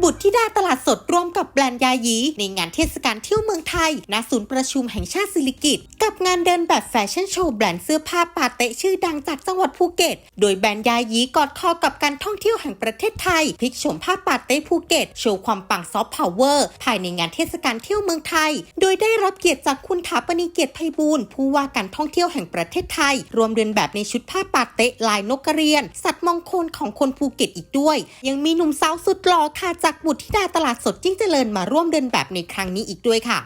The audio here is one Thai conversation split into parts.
บุตรธิดาตลาดสดร่วมกับแบรนด์ยายีในงานเทศกาลเที่ยวเมืองไทยณศูนย์ประชุมแห่งชาติสิริกิติ์กับงานเดินแบบแฟชั่นโชว์แบรนด์เสื้อผ้าปาเตะชื่อดังจากจังหวัดภูเก็ต โดยแบรนด์ยายีกอดคอกับการท่องเที่ยวแห่งประเทศไทยพลิกโฉมผ้าปาเตะภูเก็ตโชว์ความปังซอฟต์พาวเวอร์ภายในงานเทศกาลเที่ยวเมืองไทย โดยได้รับเกียรติจากคุณถาปณีเกียรติไพบูลผู้ว่าการท่องเที่ยวแห่งประเทศไทย รวมเดินแบบในชุดผ้าปาเตะลายนกกระเรียน สัตว์มงคลของคนภูเก็ตอีกด้วย ยังมีหนุ่มสาวสุดหล่อค่ะจากบุตรธิดาตลาดสดจิ้งเจริญมาร่วมเดินแบบในครั้งนี้อีกด้วยค่ะ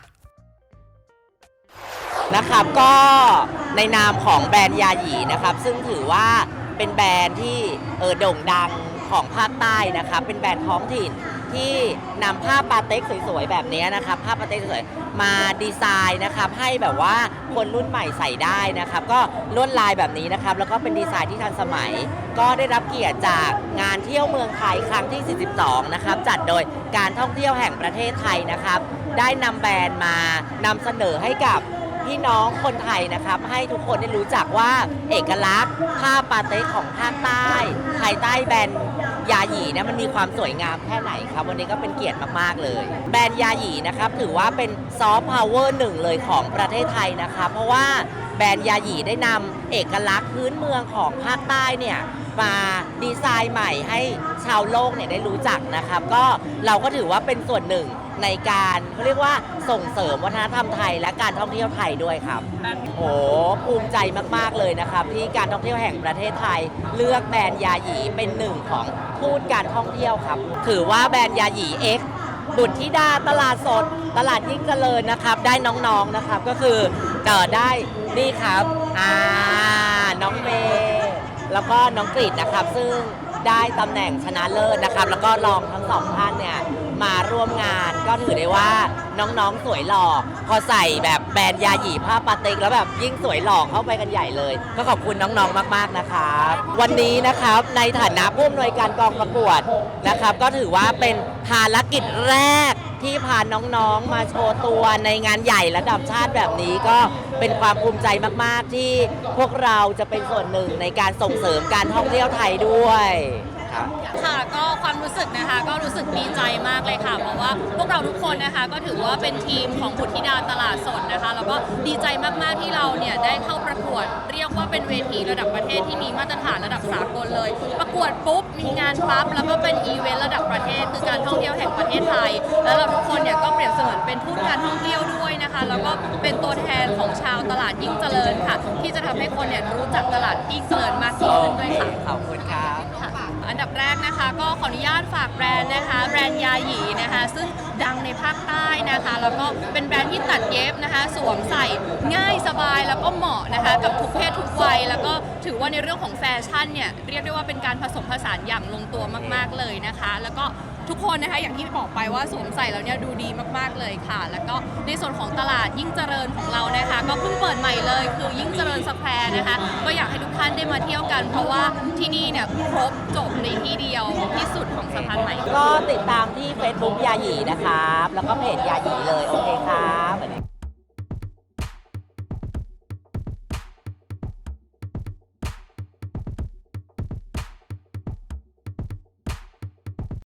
นะครับก็ในนามของแบรนด์ยาหยีนะครับ ซึ่งถือว่าเป็นแบรนด์ที่เออโด่งดังของภาคใต้นะครับ เป็นแบรนด์ท้องถิ่นที่นำผ้าปาเต็กสวยๆแบบนี้นะครับผ้าปาเต็กสวยๆมาดีไซน์นะครับให้แบบว่าคนรุ่นใหม่ใส่ได้นะครับ ก็ลวดลายแบบนี้นะครับ แล้วก็เป็นดีไซน์ที่ทันสมัย ก็ได้รับเกียรติจากงานเที่ยวเมืองไทยครั้งที่ 42 นะครับ จัดโดยการท่องเที่ยวแห่งประเทศไทยนะครับ ได้นำแบรนด์มานำเสนอให้กับ พี่น้องคนไทยนะครับ ให้ทุกคนได้รู้จักว่าเอกลักษณ์ผ้าปาเต้ของภาคใต้ภายใต้แบรนด์ยาหยีเนี่ยมันมีความสวยงามแค่ไหนครับ วันนี้ก็เป็นเกียรติมาก ๆ เลย แบรนด์ยาหยีนะครับ ถือว่าเป็นซอฟต์พาวเวอร์หนึ่งเลยของประเทศไทยนะครับเพราะว่าแบรนด์ยาหยีได้นำเอกลักษณ์พื้นเมืองของภาคใต้เนี่ยมาดีไซน์ใหม่ให้ชาวโลกเนี่ยได้รู้จักนะครับ ก็เราก็ถือว่าเป็นส่วนหนึ่ง ในการเขาเรียกว่าส่งเสริมวัฒนธรรมไทยและการท่องเที่ยวไทยด้วยครับโหภูมิใจมากๆเลยนะครับ ที่การท่องเที่ยวแห่งประเทศไทย เลือกแบรนด์ยาหยีเป็นหนึ่งของทูตการท่องเที่ยวครับ ถือว่าแบรนด์ยาหยี X บุตรธิดาตลาดสด ตลาดยิ่งเจริญนะครับ ได้น้องๆนะครับก็คือเอ่อได้นี่ครับอ่าน้องเมย์แล้วก็น้องกริดนะครับ ซึ่งได้ตำแหน่งชนะเลิศนะครับ แล้วก็รองทั้งสองท่านเนี่ย มาร่วมงาน ก็ถือได้ว่าน้องๆสวยหล่อพอใส่แบบแบรนด์ยาหยีผ้าปาติกแล้วแบบยิ่งสวยหล่อเข้าไปกันใหญ่เลย ก็ขอบคุณน้องๆมากๆนะครับ วันนี้นะครับในฐานะผู้อำนวยการกองประกวดนะครับ ก็ถือว่าเป็นภารกิจแรกที่พาน้องๆมาโชว์ตัวในงานใหญ่ระดับชาติแบบนี้ก็เป็นความภูมิใจมากๆที่พวกเราจะเป็นส่วนหนึ่งในการส่งเสริมการท่องเที่ยวไทยด้วย ครับ ค่ะก็ความรู้สึกนะคะก็รู้สึกดีใจมากเลยค่ะ เพราะว่าพวกเราทุกคนนะคะก็ถือว่าเป็นทีมของบุตรธิดาตลาดสดนะคะแล้วก็ดีใจมากๆที่เราเนี่ยได้เข้าประกวด เรียกว่าเป็นเวทีระดับประเทศที่มีมาตรฐานระดับสากลเลย ประกวดปุ๊บมีงานปั๊บแล้วก็เป็นอีเวนต์ระดับประเทศคือการท่องเที่ยวแห่งประเทศไทย แล้วเราทุกคนเนี่ยก็เปรียบเสมือนเป็นทูตการท่องเที่ยวด้วยนะคะแล้วก็เป็นตัวแทนของชาวตลาดยิ่งเจริญค่ะ ที่จะทำให้คนเนี่ยรู้จักตลาดยิ่งเจริญมากยิ่งโอขึ้นด้วยเคค่ะ ขอบคุณครับค่ะ อันดับแรกนะคะ ก็ขออนุญาตฝากแบรนด์นะคะแบรนด์ยาหยีนะคะ ซึ่งดังในภาคใต้นะคะ แล้วก็เป็นแบรนด์ที่ตัดเย็บนะคะ สวมใส่ง่ายสบายแล้วก็เหมาะนะคะ กับทุกเพศทุกวัย แล้วก็ถือว่าในเรื่องของแฟชั่นเนี่ยเรียกได้ว่าเป็นการผสมผสานอย่างลงตัวมาก ๆเลยนะคะ แล้วก็ ทุกคนนะคะอย่างที่บอกไปว่าสวมใส่แล้วเนี่ยดูดีมากๆเลยค่ะ แล้วก็ในส่วนของตลาดยิ่งเจริญของเรานะคะ ก็เพิ่งเปิดใหม่เลยคือยิ่งเจริญสแควร์นะคะ ก็อยากให้ทุกท่านได้มาเที่ยวกัน เพราะว่าที่นี่เนี่ยครบจบในที่เดียวที่สุดของสะพานใหม่ ก็ติดตามที่ Facebook ยาหยีนะครับ แล้วก็เพจยาหยีเลย โอเคครับ